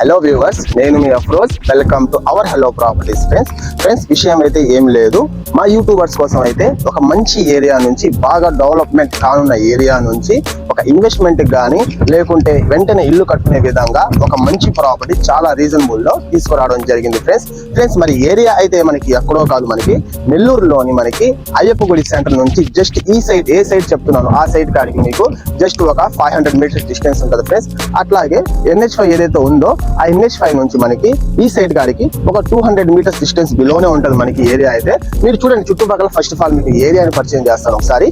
Hello viewers నేను మీ Afroz. Welcome to our hello properties friends friends విషయం అయితే ఏం లేదు. మా యూట్యూబర్స్ కోసం అయితే ఒక మంచి ఏరియా నుంచి బాగా డెవలప్మెంట్ కానున్న ఏరియా నుంచి ఒక ఇన్వెస్ట్మెంట్ కానీ లేకుంటే వెంటనే ఇల్లు కట్టుకునే విధంగా ఒక మంచి ప్రాపర్టీ చాలా రీజనబుల్లో తీసుకురావడం జరిగింది ఫ్రెండ్స్ ఫ్రెండ్స్ మరి ఏరియా అయితే మనకి ఎక్కడో కాదు మనకి. నెల్లూరులోని మనకి అయ్యప్ప గుడి సెంటర్ నుంచి జస్ట్ ఈ సైడ్ ఏ సైడ్ చెప్తున్నాను ఆ సైడ్ కాడికి మీకు జస్ట్ ఒక ఫైవ్ హండ్రెడ్ మీటర్స్ డిస్టెన్స్ ఉంటుంది ఫ్రెండ్స్ అట్లాగే ఎన్హెచ్ ఫైవ్ ఏదైతే ఉందో ఆ ఎన్హెచ్ ఫైవ్ నుంచి మనకి ఈ సైడ్ కాడికి ఒక టూ హండ్రెడ్ మీటర్స్ డిస్టెన్స్ బిలోనే ఉంటుంది మనకి ఏరియా అయితే. మీరు చూడండి చుట్టుపక్కల ఫస్ట్ ఆఫ్ ఆల్ మీకు ఏరియాని పరిచయం చేస్తాను ఒకసారి.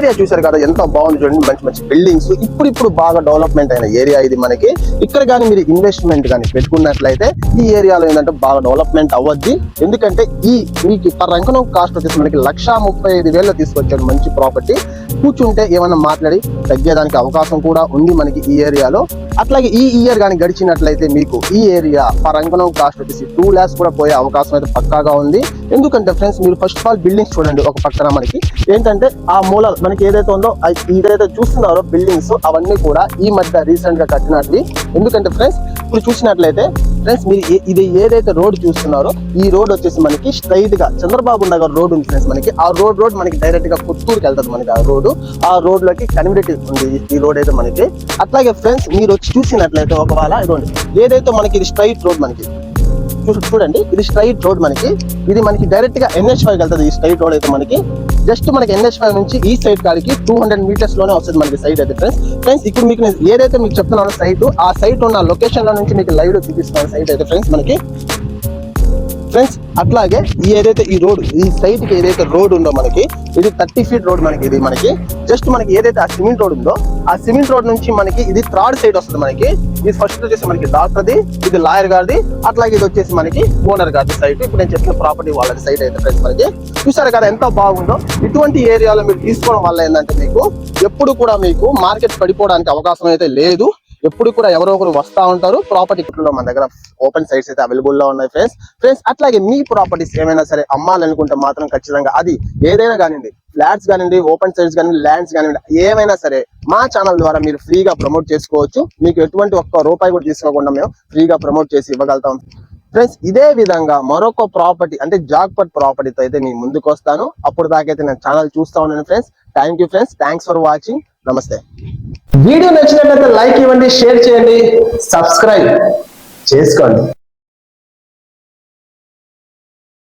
ఏరియా చూసారు కదా ఎంత బాగుంది చూడండి మంచి మంచి బిల్డింగ్స్ ఇప్పుడు ఇప్పుడు బాగా డెవలప్మెంట్ అయిన ఏరియా ఇది మనకి. ఇక్కడ కానీ మీరు ఇన్వెస్ట్మెంట్ కానీ పెట్టుకున్నట్లయితే ఈ ఏరియాలో ఏంటంటే బాగా డెవలప్మెంట్ అవ్వద్ది. ఎందుకంటే ఈ మీకు పర్ అంకనం కాస్ట్ వచ్చేసి మనకి లక్షా ముప్పై ఐదు వేలు తీసుకొచ్చాడు మంచి ప్రాపర్టీ కూర్చుంటే ఏమన్నా మాట్లాడి తగ్గేదానికి అవకాశం కూడా ఉంది మనకి ఈ ఏరియాలో. అట్లాగే ఈ ఇయర్ కానీ గడిచినట్లయితే మీకు ఈ ఏరియా పర్ అంకనం కాస్ట్ వచ్చేసి టూ ల్యాక్స్ కూడా పోయే అవకాశం అయితే పక్కాగా ఉంది. ఎందుకంటే ఫ్రెండ్స్ మీరు ఫస్ట్ ఆఫ్ ఆల్ బిల్డింగ్స్ చూడండి ఒక పక్కన మనకి. ఏంటంటే ఆ మూల మనకి ఏదైతే ఉందో ఏదైతే చూస్తున్నారో బిల్డింగ్స్ అవన్నీ కూడా ఈ మధ్య రీసెంట్గా కట్టినట్టు ఎందుకంటే ఫ్రెండ్స్ ఇప్పుడు చూసినట్లయితే ఫ్రెండ్స్ మీరు ఇది ఏదైతే రోడ్ చూస్తున్నారో ఈ రోడ్ వచ్చేసి మనకి స్ట్రైట్గా చంద్రబాబు నగర్ రోడ్ ఉంది ఫ్రెండ్స్ మనకి. ఆ రోడ్ రోడ్ మనకి డైరెక్ట్గా పుత్తూరుకి వెళ్తుంది మనకి ఆ రోడ్ ఆ రోడ్లోకి కన్విటీ ఉంది ఈ- రోడ్ అయితే మనకి. అట్లాగే ఫ్రెండ్స్ మీరు వచ్చి చూసినట్లయితే ఒకవేళ ఇదిగోండి ఏదైతే మనకి ఇది స్ట్రైట్ రోడ్ మనకి చూడండి ఇది స్ట్రైట్ రోడ్ మనకి. ఇది మనకి డైరెక్ట్గా ఎన్హెచ్ ఫైవ్ వెళ్తుంది ఈ స్ట్రైట్ రోడ్ అయితే మనకి. జస్ట్ మనకి ఎన్హెచ్ నుంచి ఈ సైడ్ కాడికి టూ హండ్రెడ్ మీటర్స్లోనే వస్తుంది మనకి సైట్ అయితే ఫ్రెండ్స్ ఫ్రెండ్స్ ఇప్పుడు మీకు నేను ఏదైతే మీకు చెప్తున్నానో సైట్ ఆ సైట్ ఉన్న లొకేషన్లో నుంచి మీకు లైవ్లో చూపిస్తున్నాను సైట్ అయితే ఫ్రెండ్స్ మనకి. ఫ్రెండ్స్ అట్లాగే ఈ ఏదైతే ఈ రోడ్ ఈ సైట్కి ఏదైతే రోడ్ ఉందో మనకి ఇది థర్టీ ఫీట్ రోడ్ మనకి ఇది మనకి. జస్ట్ మనకి ఏదైతే ఆ సిమెంట్ రోడ్ ఉందో ఆ సిమెంట్ రోడ్ నుంచి మనకి ఇది థర్డ్ సైడ్ వస్తుంది మనకి. ఇది ఫస్ట్ వచ్చేసి మనకి డాక్టర్ది ఇది లాయర్ గారిది అట్లాగే ఇది వచ్చేసి మనకి ఓనర్ గారి సైట్ ఇప్పుడు నేను చెప్పిన ప్రాపర్టీ వాళ్ళకి సైట్ అయితే ఫ్రెండ్స్ మనకి. చూసారు కదా ఎంత బాగుందో? ఇటువంటి ఏరియాలో మీరు తీసుకోవడం వల్ల ఏంటంటే మీకు ఎప్పుడు కూడా మీకు మార్కెట్ పడిపోవడానికి అవకాశం అయితే లేదు. ఎప్పుడు కూడా ఎవరో ఒకరు వస్తా ఉంటారు. ప్రాపర్టీ లో మన దగ్గర ఓపెన్ సైట్స్ అయితే అవైలబుల్లో ఉన్నాయి ఫ్రెండ్స్ ఫ్రెండ్స్ అట్లాగే మీ ప్రాపర్టీస్ ఏమైనా సరే అమ్మాలనుకుంటే మాత్రం ఖచ్చితంగా అది ఏదైనా కానివ్వండి ఫ్లాట్స్ కానివ్వండి ఓపెన్ సైట్స్ కానివ్వండి ల్యాండ్స్ కానివ్వండి ఏమైనా సరే మా ఛానల్ ద్వారా మీరు ఫ్రీగా ప్రమోట్ చేసుకోవచ్చు. మీకు ఎటువంటి ఒక్క రూపాయి కూడా తీసుకోకుండా మేము ఫ్రీగా ప్రమోట్ చేసి ఇవ్వగలుగుతాం. ఫ్రెండ్స్ ఇదే విధంగా మరొక ప్రాపర్టీ అంటే జాక్పట్ ప్రాపర్టీతో అయితే నేను ముందుకు వస్తాను. అప్పుడు దాకైతే నేను ఛానల్ చూస్తా ఉన్నాను friends thank you friends thanks for watching నమస్తే వీడియో నచ్చినట్లయితే లైక్ ఇవ్వండి షేర్ చేయండి సబ్స్క్రైబ్ చేసుకోండి.